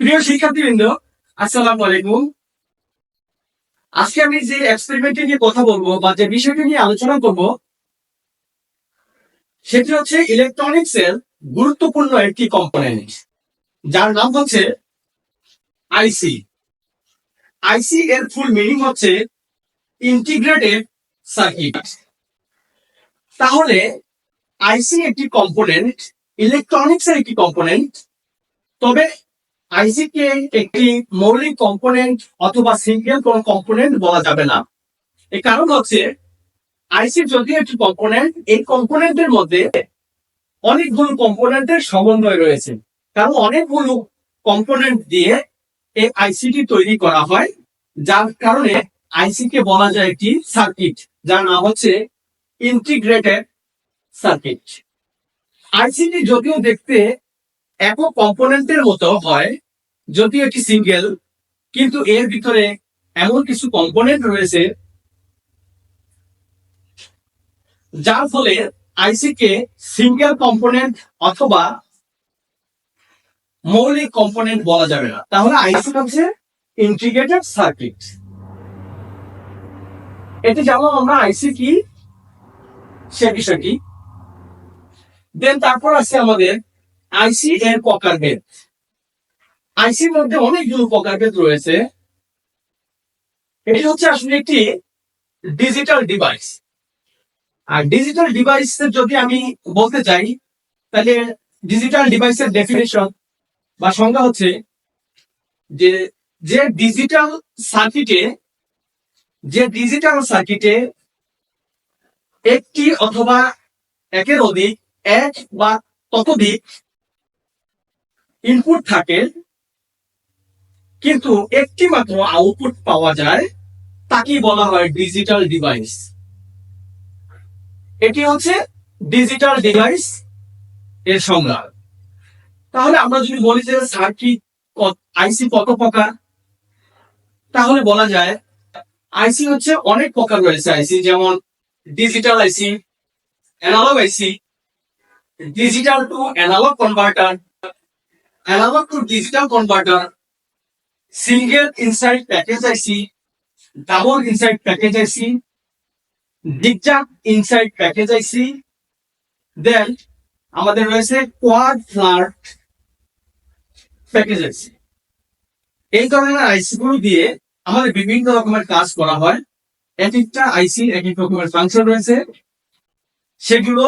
প্রিয় শিক্ষার্থীবৃন্দ, আসসালামু আলাইকুম। আজকে আমি যে এক্সপেরিমেন্টটি নিয়ে কথা বলব বা যে বিষয়টি নিয়ে আলোচনা করব, সেটি হচ্ছে ইলেকট্রনিক্স এর গুরুত্বপূর্ণ একটি কম্পোনেন্ট যার নাম হচ্ছে আইসি আইসি এর ফুল মিনিং হচ্ছে ইন্টিগ্রেটেড সার্কিট তাহলে আইসি একটি কম্পোনেন্ট ইলেকট্রনিক্স এর একটি কম্পোনেন্ট তবে আইসি কে একটি মৌলিক কম্পোনেন্ট অথবা সিঙ্গেল কোন কম্পোনেন্ট বলা যাবে না। এর কারণ হচ্ছে আইসি যদি একটি কম্পোনেন্ট এই কম্পোনেন্টের মধ্যে অনেকগুলো কম্পোনেন্টের সমন্বয় রয়েছে। কারণ অনেকগুলো কম্পোনেন্ট দিয়ে এই আইসিটি তৈরি করা হয়, যার কারণে আইসি কে বলা যায় একটি সার্কিট যার নাম হচ্ছে ইন্টিগ্রেটেড সার্কিট আইসিটি যদিও দেখতে একক কম্পোনেন্টের মতো হয় যদিও এটি সিঙ্গেল, কিন্তু এর ভিতরে এমন কিছু কম্পোনেন্ট রয়েছে যার ফলে আইসি কে সিঙ্গেল কম্পোনেন্ট অথবা মৌলিক কম্পোনেন্ট বলা যাবে না। তাহলে আইসি হচ্ছে ইন্টিগ্রেটেড সার্কিট এটি যেমন আমরা আইসি কি, সে বিষয়টি। দেন তারপর আছে আমাদের আইসি এর প্রকারভেদ আইসির মধ্যে অনেকগুলো প্রকারভেদ রয়েছে। এটি হচ্ছে আসলে একটি ডিজিটাল ডিভাইস আর ডিজিটাল ডিভাইস যদি আমি বলতে চাই, তাহলে ডিজিটাল ডিভাইসের ডেফিনেশন বা সংজ্ঞা হচ্ছে যে যে ডিজিটাল সার্কিটে যে ডিজিটাল সার্কিটে একটি অথবা একের অধিক, এক বা ততোধিক ইনপুট থাকে কিন্তু একটি মাত্র আউটপুট পাওয়া যায় তাকেই বলা হয় ডিজিটাল ডিভাইস এটি হচ্ছে ডিজিটাল ডিভাইস এর সংজ্ঞা। তাহলে আমরা যদি বলি যে সার্কিট আইসি কত প্রকার? তাহলে বলা যায় আইসি হচ্ছে অনেক প্রকার রয়েছে আইসি যেমন digital IC analog IC digital to analog converter, analog to digital converter, single inside package IC, double inside package IC, zigzag inside package IC, then আমাদের রয়েছে কোয়াড ফ্লার্ট প্যাকেজ আইসি এই ধরনের আইসি গুলো দিয়ে আমাদের বিভিন্ন রকমের কাজ করা হয় এক একটা আইসি এক এক রকমের ফাংশন রয়েছে সেগুলো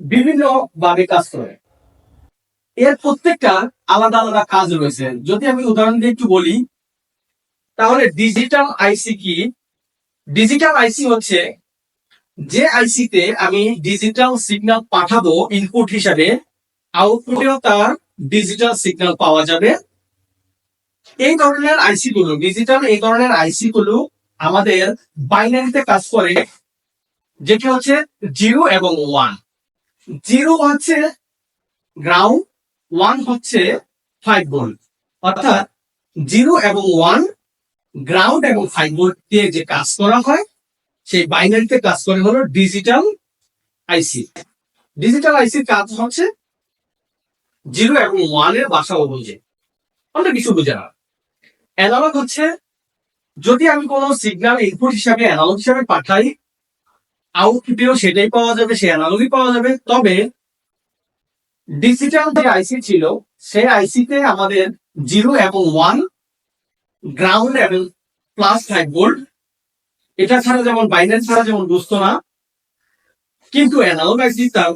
বিভিন্ন ভাবে কাজ করে এর প্রত্যেকটা আলাদা আলাদা কাজ রয়েছে। যদি আমি উদাহরণ দিয়ে একটু বলি, তাহলে ডিজিটাল আইসি কি ডিজিটাল আইসি হচ্ছে যে আইসিতে আমি ডিজিটাল সিগন্যাল পাঠাবো ইনপুট হিসাবে আউটপুটেও তার ডিজিটাল সিগন্যাল পাওয়া যাবে। এই ধরনের আইসি গুলো ডিজিটাল এই ধরনের আইসি গুলো আমাদের বাইনারিতে কাজ করে, যেটি হচ্ছে জিরো এবং ওয়ান জিরো হচ্ছে গ্রাউন্ড ওয়ান হচ্ছে ফাইভ ভোল্ট অর্থাৎ জিরো এবং ওয়ান গ্রাউন্ড এবং ফাইভ ভোল্ট দিয়ে যে কাজ করা হয়, সেই বাইনারিতে কাজ করে হলো ডিজিটাল আইসি ডিজিটাল আইসির কাজ হচ্ছে জিরো এবং ওয়ানের বাসা অনুযায়ী। অন্য কিছু বুঝে না অ্যানালগ হচ্ছে যদি আমি কোনো সিগন্যাল ইনপুট হিসাবে অ্যানালগ হিসাবে পাঠাই আউটপুটেও সেটাই পাওয়া যাবে সে অ্যানালগই পাওয়া যাবে, তবে ডিজিটাল যে আইসি ছিল, সেই আইসিতে আমাদের জিরো এবং ওয়ান গ্রাউন্ড এবং প্লাস ফাইভ ভোল্ট এটা ছাড়া যেমন বাইনারি ছাড়া যেমন বুঝতো না, কিন্তু অ্যানালগ আইসি তার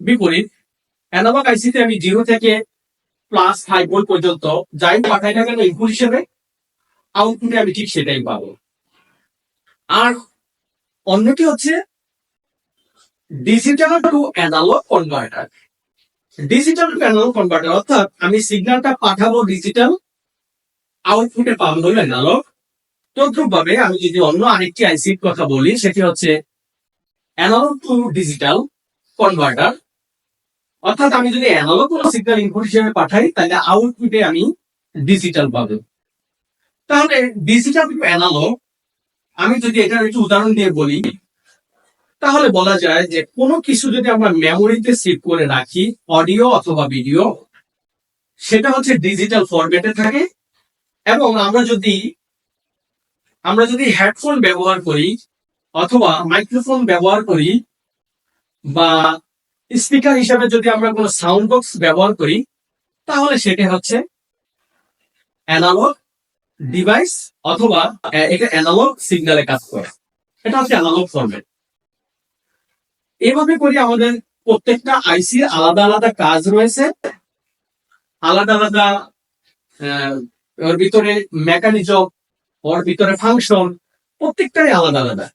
বিপরীত। অ্যানালগ আইসিতে আমি জিরো থেকে প্লাস ফাইভ ভোল্ট পর্যন্ত যাই পাঠাই না কেন ইনপুট হিসেবে আউটপুটে আমি ঠিক সেটাই পাবো। আর অন্যটি হচ্ছে digital to analog converter digital to analog converter অর্থাৎ আমি সিগন্যালটা পাঠাবো ডিজিটাল আউটপুটে পাবো অ্যানালগ তদ্রুপ ভাবে আমি যদি অন্য আরেকটি আইসির কথা বলি, সেটি হচ্ছে অ্যানালগ টু ডিজিটাল কনভার্টার অর্থাৎ আমি যদি অ্যানালগ কোনো সিগন্যাল ইনপুট হিসেবে পাঠাই, তাহলে আউটপুটে আমি ডিজিটাল পাবো। তাহলে ডিজিটাল টু অ্যানালগ আমি যদি এটার একটু উদাহরণ দিয়ে বলি তাহলে বলা যায় যে কোনো কিছু যদি আমরা মেমোরিতে সেভ করে রাখি অডিও অথবা ভিডিও সেটা হচ্ছে ডিজিটাল ফরম্যাটে থাকে। এবং আমরা যদি আমরা যদি হেডফোন ব্যবহার করি অথবা মাইক্রোফোন ব্যবহার করি বা স্পিকার হিসাবে যদি আমরা কোনো সাউন্ড বক্স ব্যবহার করি, তাহলে সেটা হচ্ছে অ্যানালগ ডিভাইস অথবা এটা অ্যানালগ সিগন্যালে কাজ করে। এটা হচ্ছে অ্যানালগ ফরম্যাট এভাবে করে আমাদের প্রত্যেকটা আইসির আলাদা আলাদা কাজ রয়েছে। আলাদা আলাদা ওর ভিতরে মেকানিজম ওর ভিতরে ফাংশন প্রত্যেকটাই আলাদা আলাদা।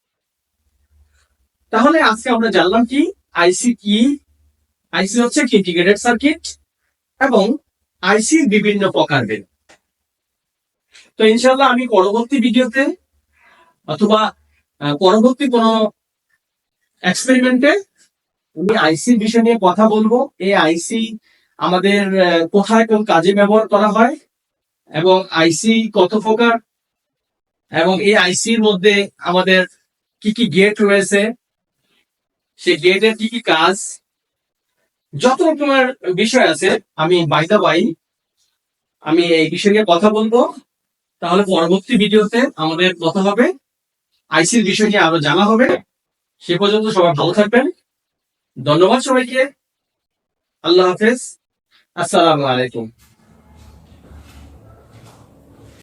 তাহলে আজকে আমরা জানলাম কি, আইসি কি, আইসি হচ্ছে ইন্টিগ্রেটেড সার্কিট এবং আইসি বিভিন্ন প্রকারভেদ। তো ইনশাল্লাহ আমি পরবর্তী ভিডিওতে অথবা পরবর্তী কোনো এক্সপেরিমেন্টে আমি আইসি বিষয় নিয়ে কথা বলব। এই আইসি আমাদের কোথায় কোন কাজে ব্যবহার করা হয় এবং আইসি কত প্রকার এবং এই আইসির মধ্যে আমাদের কি কি গেট রয়েছে, সেই গেটের কি কি কাজ, যত রকমের বিষয় আছে আমি বাইদা বাই আমি এই বিষয় নিয়ে কথা বলব। তাহলে পরবর্তী ভিডিওতে আমাদের কথা হবে। আইসির বিষয় নিয়ে আরও জানা হবে। সে পর্যন্ত সবাই ভালো থাকবেন। ধন্যবাদ সবাইকে। আল্লাহ হাফেজ। আসসালামু আলাইকুম।